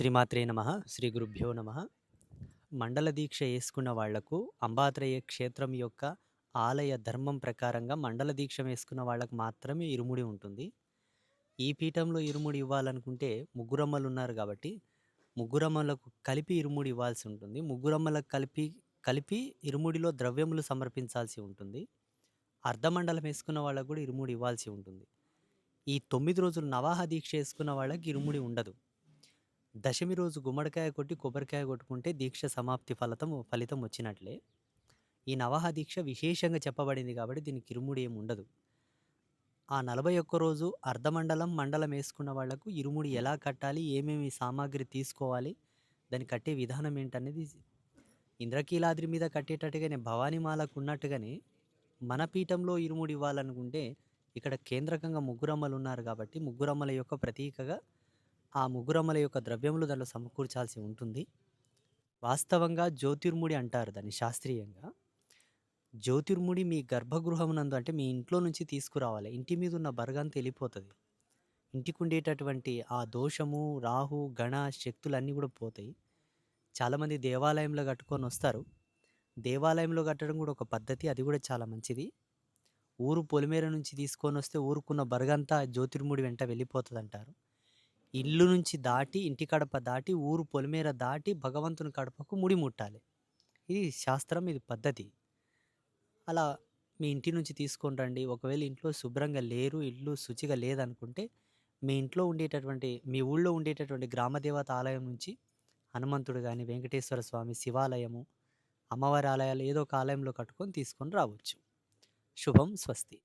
శ్రీమాత్రే నమ శ్రీ గురుభ్యో నమ. మండల దీక్ష వేసుకున్న వాళ్ళకు అంబాత్రయ క్షేత్రం యొక్క ఆలయ ధర్మం ప్రకారంగా మండల దీక్ష వేసుకున్న వాళ్ళకు మాత్రమే ఇరుముడి ఉంటుంది. ఈ పీఠంలో ఇరుముడి ఇవ్వాలనుకుంటే ముగ్గురమ్మలు ఉన్నారు కాబట్టి ముగ్గురమ్మలకు కలిపి ఇరుముడి ఇవ్వాల్సి ఉంటుంది. ముగ్గురమ్మలకు కలిపి కలిపి ఇరుముడిలో ద్రవ్యములు సమర్పించాల్సి ఉంటుంది. అర్ధమండలం వేసుకున్న వాళ్ళకు కూడా ఇరుముడి ఇవ్వాల్సి ఉంటుంది. ఈ తొమ్మిది రోజులు నవాహ దీక్ష వేసుకున్న వాళ్ళకి ఇరుముడి ఉండదు. దశమి రోజు గుమ్మడికాయ కొట్టి కొబ్బరికాయ కొట్టుకుంటే దీక్ష సమాప్తి ఫలితం ఫలితం వచ్చినట్లే. ఈ నవహ దీక్ష విశేషంగా చెప్పబడింది కాబట్టి దీనికి ఇరుముడి ఏమి ఉండదు. ఆ నలభై ఒక్క రోజు అర్ధమండలం మండలం వేసుకున్న వాళ్ళకు ఇరుముడి ఎలా కట్టాలి ఏమేమి సామాగ్రి తీసుకోవాలి దాన్ని కట్టే విధానం ఏంటనేది ఇంద్రకీలాద్రి మీద కట్టేటట్టుగానే భవానీమాలకు ఉన్నట్టుగానే మన పీఠంలో ఇరుముడి ఇవ్వాలనుకుంటే ఇక్కడ కేంద్రకంగా ముగ్గురమ్మలు ఉన్నారు కాబట్టి ముగ్గురమ్మల యొక్క ప్రతీకగా ఆ ముగ్గురమ్మల యొక్క ద్రవ్యములు దానిలో సమకూర్చాల్సి ఉంటుంది. వాస్తవంగా జ్యోతిర్ముడి అంటారు దాన్ని శాస్త్రీయంగా. జ్యోతిర్ముడి మీ గర్భగృహమునందు అంటే మీ ఇంట్లో నుంచి తీసుకురావాలి. ఇంటి మీద ఉన్న బరగంత వెళ్ళిపోతుంది. ఇంటికి ఉండేటటువంటి ఆ దోషము రాహు గణ శక్తులన్నీ కూడా పోతాయి. చాలామంది దేవాలయంలో కట్టుకొని వస్తారు. దేవాలయంలో కట్టడం కూడా ఒక పద్ధతి అది కూడా చాలా మంచిది. ఊరు పొలిమేర నుంచి తీసుకొని వస్తే ఊరుకున్న బరగంతా జ్యోతిర్ముడి వెంట వెళ్ళిపోతుంది అంటారు ఇల్లు నుంచి దాటి ఇంటి కడప దాటి ఊరు పొలిమేర దాటి భగవంతుని కడపకు ముడి ముట్టాలి. ఇది శాస్త్రం ఇది పద్ధతి. అలా మీ ఇంటి నుంచి తీసుకొని రండి. ఒకవేళ ఇంట్లో శుభ్రంగా లేరు ఇల్లు శుచిగా లేదనుకుంటే మీ ఇంట్లో ఉండేటటువంటి మీ ఊళ్ళో ఉండేటటువంటి గ్రామదేవత ఆలయం నుంచి హనుమంతుడు కానీ వెంకటేశ్వర స్వామి శివాలయము అమ్మవారి ఆలయాలు ఏదో ఒక ఆలయంలో కట్టుకొని తీసుకొని రావచ్చు. శుభం స్వస్తి.